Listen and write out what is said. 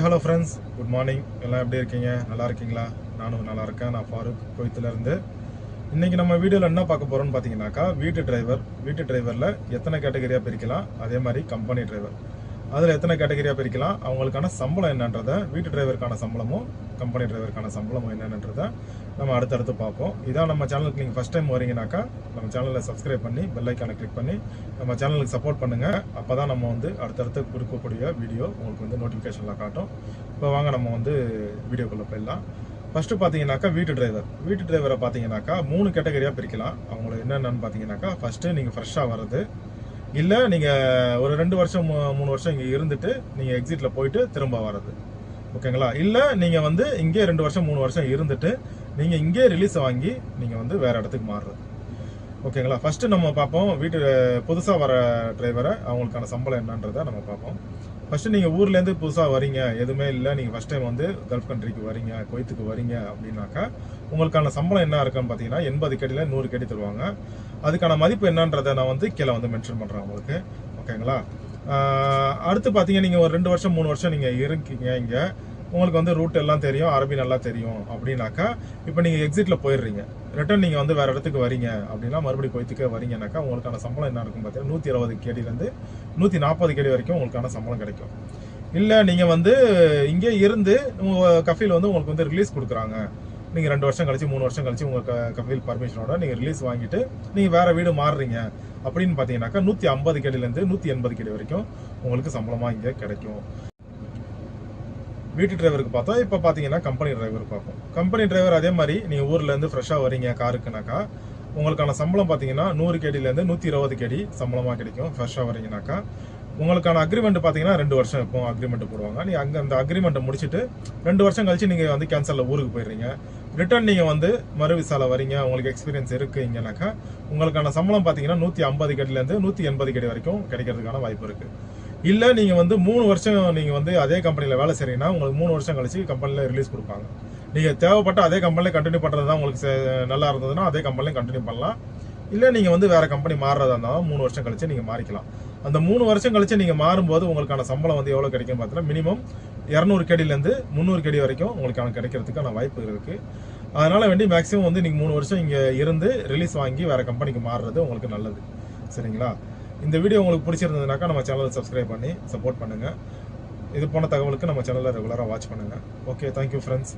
Hello friends good morning எல்லாம் எப்படி இருக்கீங்க? நல்லா இருக்கீங்களா? நானும் நல்லா இருக்கேன். நான் ஃபாரூக் கோயத்துல இன்றைக்கி நம்ம வீடியோவில் என்ன பார்க்க போகிறோம்னு பார்த்தீங்கன்னாக்கா வீட்டு டிரைவர் வீட்டு டிரைவரில் எத்தனை கேட்டகரியாக பிரிக்கலாம்? அதே மாதிரி கம்பெனி டிரைவர் அதில் எத்தனை கேட்டகரியாக பிரிக்கலாம்? அவங்களுக்கான சம்பளம் என்னன்றதை வீட்டு டிரைவருக்கான சம்பளமும் கம்பெனி டிரைவருக்கான சம்பளமும் என்னன்றதை நம்ம அடுத்தடுத்து பார்ப்போம். இதான் நம்ம சேனலுக்கு நீங்கள் ஃபஸ்ட் டைம் வரீங்கனாக்கா நம்ம சேனலை சப்ஸ்கிரைப் பண்ணி பெல் ஐக்கானை கிளிக் பண்ணி நம்ம சேனலுக்கு சப்போர்ட் பண்ணுங்கள் அப்போ தான் நம்ம வந்து அடுத்தடுத்து கொடுக்கக்கூடிய வீடியோ உங்களுக்கு வந்து நோட்டிஃபிகேஷனில் காட்டும். இப்போ வாங்க நம்ம வந்து வீடியோக்குள்ளே போயிடலாம். ஃபஸ்ட்டு பார்த்தீங்கன்னாக்கா வீட்டு டிரைவர் வீட்டு டிரைவரை பார்த்தீங்கன்னாக்கா மூணு கேட்டகரியாக பிரிக்கலாம். அவங்கள என்னென்னு பார்த்தீங்கன்னாக்கா ஃபஸ்ட்டு நீங்கள் ஃப்ரெஷ்ஷாக வர்றது. இல்லை நீங்கள் ஒரு ரெண்டு வருஷம் மூ- மூணு வருஷம் இங்கே இருந்துட்டு நீங்கள் எக்ஸிட்டில் போயிட்டு திரும்ப வர்றது. ஓகேங்களா இல்லை நீங்கள் வந்து இங்கே ரெண்டு வருஷம் மூணு வருஷம் இருந்துட்டு நீங்கள் இங்கே ரிலீஸ் வாங்கி நீங்கள் வந்து வேறு இடத்துக்கு மாறுறது. ஓகேங்களா ஃபஸ்ட்டு நம்ம பார்ப்போம். வீட்டு புதுசாக வர டிரைவரை அவங்களுக்கான சம்பளம் என்னன்றதை நம்ம பார்ப்போம். ஃபஸ்ட்டு நீங்கள் ஊர்லேருந்து புதுசாக வரீங்க. எதுவுமே இல்லை. நீங்கள் ஃபஸ்ட் டைம் வந்து கல்ஃப் கண்ட்ரிக்கு வரீங்க கொய்த்துக்கு வரீங்க அப்படின்னாக்கா உங்களுக்கான சம்பளம் என்ன இருக்குன்னு பார்த்தீங்கன்னா எண்பது கடியில் நூறு கடி தருவாங்க. அதுக்கான மதிப்பு என்னன்றதை நான் வந்து கீழே வந்து மென்ஷன் பண்ணுறேன் உங்களுக்கு. ஓகேங்களா அடுத்து பார்த்தீங்க நீங்கள் ஒரு ரெண்டு வருஷம் மூணு வருஷம் நீங்கள் இருக்கீங்க இங்கே. உங்களுக்கு வந்து ரூட் எல்லாம் தெரியும் அரபி நல்லா தெரியும் அப்படின்னாக்கா இப்போ நீங்கள் எக்ஸிட்டில் போயிடுறீங்க. ரிட்டர்ன் நீங்கள் வந்து வேறு இடத்துக்கு வரீங்க அப்படின்னா மறுபடியும் கொய்த்துக்கே வரீங்கன்னாக்கா உங்களுக்கான சம்பளம் என்ன இருக்கும் பார்த்தீங்கன்னா நூற்றி இருபது கேடிலேருந்து நூற்றி நாற்பது கேடி வரைக்கும் உங்களுக்கான சம்பளம் கிடைக்கும். இல்லை நீங்கள் வந்து இங்கே இருந்து உங்கள் கஃபீல் வந்து உங்களுக்கு வந்து ரிலீஸ் கொடுக்குறாங்க. நீங்கள் ரெண்டு வருஷம் கழிச்சு மூணு வருஷம் கழிச்சு உங்கள் க- கஃபீல் பர்மிஷனோட நீங்கள் ரிலீஸ் வாங்கிட்டு நீங்கள் வேறு வீடு மாறுறீங்க அப்படின்னு பார்த்தீங்கன்னாக்கா நூற்றி ஐம்பது கேடிலேருந்து நூற்றி எண்பது கேடி வரைக்கும் உங்களுக்கு சம்பளமாக இங்கே கிடைக்கும். வீட்டு டிரைவருக்கு பார்த்தா இப்போ பார்த்தீங்கன்னா கம்பெனி டிரைவர் பார்ப்போம். கம்பெனி டிரைவர் அதே மாதிரி நீங்கள் ஊர்லேருந்து ஃப்ரெஷ்ஷாக வரீங்க காருக்குனாக்கா உங்களுக்கான சம்பளம் பார்த்தீங்கன்னா நூறு கேடிலேருந்து நூற்றி இருபது கேடி சம்பளமாக கிடைக்கும் ஃப்ரெஷ்ஷாக வரீங்கனாக்கா உங்களுக்கான அக்ரிமெண்ட் பார்த்தீங்கன்னா ரெண்டு வருஷம் இருக்கும் அக்ரிமெண்ட் போடுவாங்க. நீங்கள் அங்கே அந்த அக்ரிமெண்ட்டை முடிச்சுட்டு ரெண்டு வருஷம் கழிச்சு நீங்கள் வந்து கேன்சலில் ஊருக்கு போயிடுறீங்க. ரிட்டர்ன் நீங்கள் வந்து மறு விசால வரீங்க உங்களுக்கு எக்ஸ்பீரியன்ஸ் இருக்குங்கனாக்கா உங்களுக்கான சம்பளம் பார்த்தீங்கன்னா நூற்றி ஐம்பது கேடிலேருந்து நூற்றி எண்பது கேடி வரைக்கும் கிடைக்கிறதுக்கான வாய்ப்பு இருக்குது இல்லை நீங்கள் வந்து மூணு வருஷம் நீங்கள் வந்து அதே கம்பெனியில் வேலை செய்கிறீங்கன்னா உங்களுக்கு மூணு வருஷம் கழிச்சு கம்பெனியில் ரிலீஸ் கொடுப்பாங்க. நீங்கள் தேவைப்பட்ட அதே கம்பெனியில் கண்டினியூ பண்ணுறது தான் உங்களுக்கு நல்லா இருந்ததுன்னா அதே கம்பெனிலையும் கண்டினியூ பண்ணலாம். இல்லை நீங்கள் வந்து வேறு கம்பெனி மாறுறதா இருந்தாலும் மூணு வருஷம் கழிச்சு நீங்கள் மாறிக்கலாம். அந்த மூணு வருஷம் கழிச்சு நீங்கள் மாறும்போது உங்களுக்கான சம்பளம் வந்து எவ்வளோ கிடைக்கும் பார்த்தீங்கன்னா மினிமம் இரநூறு கேடியிலேருந்து முந்நூறு கேடி வரைக்கும் உங்களுக்கான கிடைக்கிறதுக்கான வாய்ப்பு இருக்குது அதனால் வேண்டி மேக்ஸிமம் வந்து நீங்கள் மூணு வருஷம் இங்கே இருந்து ரிலீஸ் வாங்கி வேறு கம்பெனிக்கு மாறுறது உங்களுக்கு நல்லது. சரிங்களா? இந்த வீடியோ உங்களுக்கு பிடிச்சிருந்ததுனாக்கா நம்ம சேனலை சப்ஸ்கிரைப் பண்ணி சப்போர்ட் பண்ணுங்கள் இது போன தகவலுக்கு நம்ம சேனலை ரெகுலராக வாட்ச் பண்ணுங்கள் ஓகே தேங்க்யூ ஃப்ரெண்ட்ஸ்